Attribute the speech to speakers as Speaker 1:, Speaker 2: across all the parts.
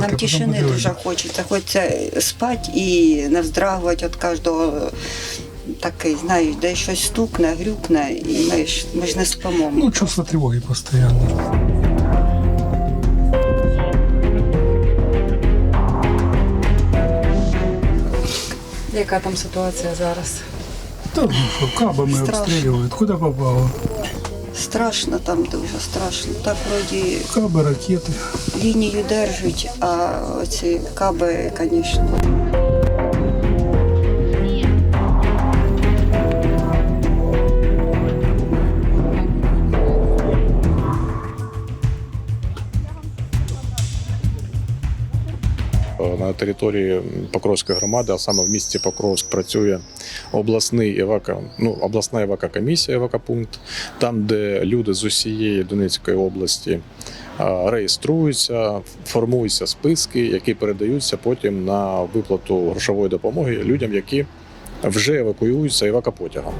Speaker 1: тишини
Speaker 2: потім
Speaker 1: дуже хочеться. Хочеться спати і не вздрагувати від кожного. Такий, знаєш, де щось стукне, грюкне, і ми ж, ми ж не спимо.
Speaker 2: Ну, чувство тревоги постоянно.
Speaker 3: Яка там ситуація зараз?
Speaker 2: Ну кабами
Speaker 1: Страшно.
Speaker 2: обстреливают, куда попало.
Speaker 1: Страшно там дуже страшно. Так вроді
Speaker 2: каби, ракети.
Speaker 1: лінію держать, а оці каби, звісно.
Speaker 4: На території Покровської громади, а саме в місті Покровськ, працює обласний евака, ну, обласна евакокомісія, евакопункт, там, де люди з усієї Донецької області реєструються, формуються списки, які передаються потім на виплату грошової допомоги людям, які вже евакуюються евакопотягом.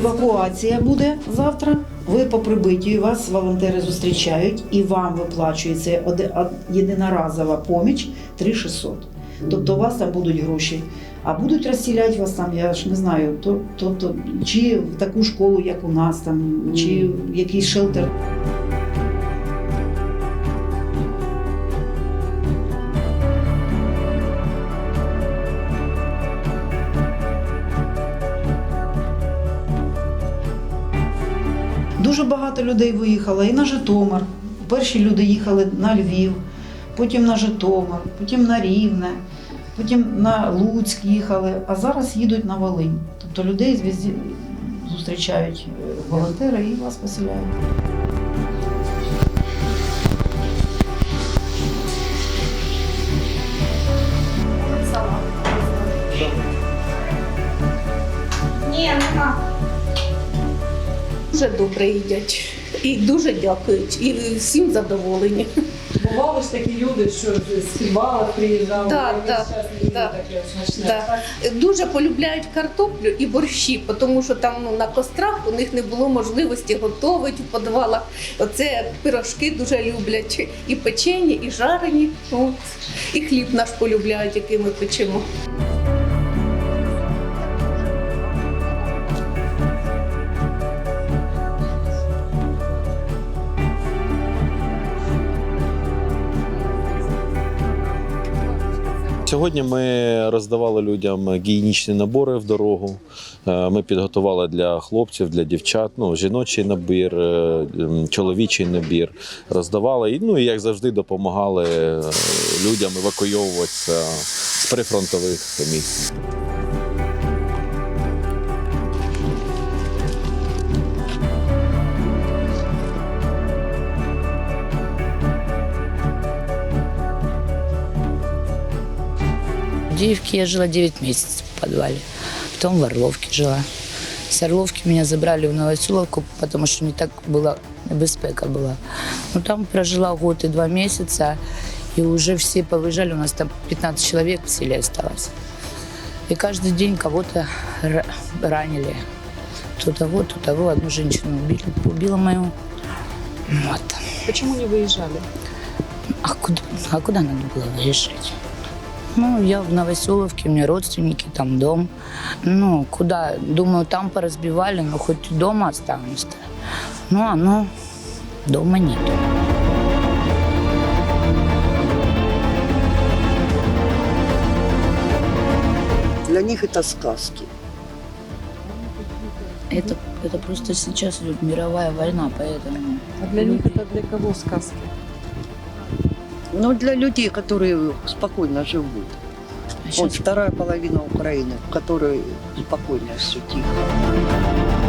Speaker 5: Евакуація буде завтра. Ви по прибиттю вас волонтери зустрічають і вам виплачується єдиноразова поміч 3600. Тобто у вас там будуть гроші. А будуть розсіляти вас там, я ж не знаю, то, тобто, чи в таку школу, як у нас, там, чи в якийсь шелтер. Дуже багато людей виїхало і на Житомир. Перші люди їхали на Львів, потім на Житомир, потім на Рівне, потім на Луцьк їхали, а зараз їдуть на Волинь. Тобто людей зустрічають е, волонтери і вас поселяють.
Speaker 6: Дуже добре їдять і дуже дякують, і всім задоволені.
Speaker 3: Бували ж такі люди, що з підвалів приїжджали.
Speaker 6: Да,
Speaker 3: весь
Speaker 6: да,
Speaker 3: час
Speaker 6: да.
Speaker 3: таке смачне.
Speaker 6: Да. Дуже полюбляють картоплю і борщі, тому що там ну, на кострах у них не було можливості готувати в підвалах. Оце пирожки дуже люблять. І печені, і жарені. От. І хліб наш полюбляють, який ми печемо.
Speaker 7: Сьогодні ми роздавали людям гігієнічні набори в дорогу. Е, Ми підготували для хлопців, для дівчат, ну, жіночий набір, е, чоловічий набір. Роздавали і, ну, і як завжди допомагали е, людям евакуйовуватися з прифронтових місць.
Speaker 8: Авдеевке я жила 9 месяцев в подвале. Потом в Орловке жила. С Орловки меня забрали в Новоселовку, потому что не так была, безпека была. Ну, там прожила год и два месяца, и уже все повыезжали, у нас там 15 человек в селе осталось. И каждый день кого-то ра- ранили. То того, то того. Одну женщину убили, убила мою. Вот.
Speaker 3: Почему не виїжджали?
Speaker 8: А куда, а куда надо было выезжать? Ну, я в Новоселовке, у меня родственники, там дом. Ну, куда? Думаю, там поразбивали, но хоть дома останусь. Ну, а ну, дома нет.
Speaker 9: Для них это сказки.
Speaker 8: Это, это просто сейчас идет мировая война, поэтому...
Speaker 3: А для них это для кого сказки?
Speaker 9: Но для людей, которые спокойно живут.
Speaker 8: А
Speaker 9: Вот вторая половина Украины, в которой спокойно все тихо.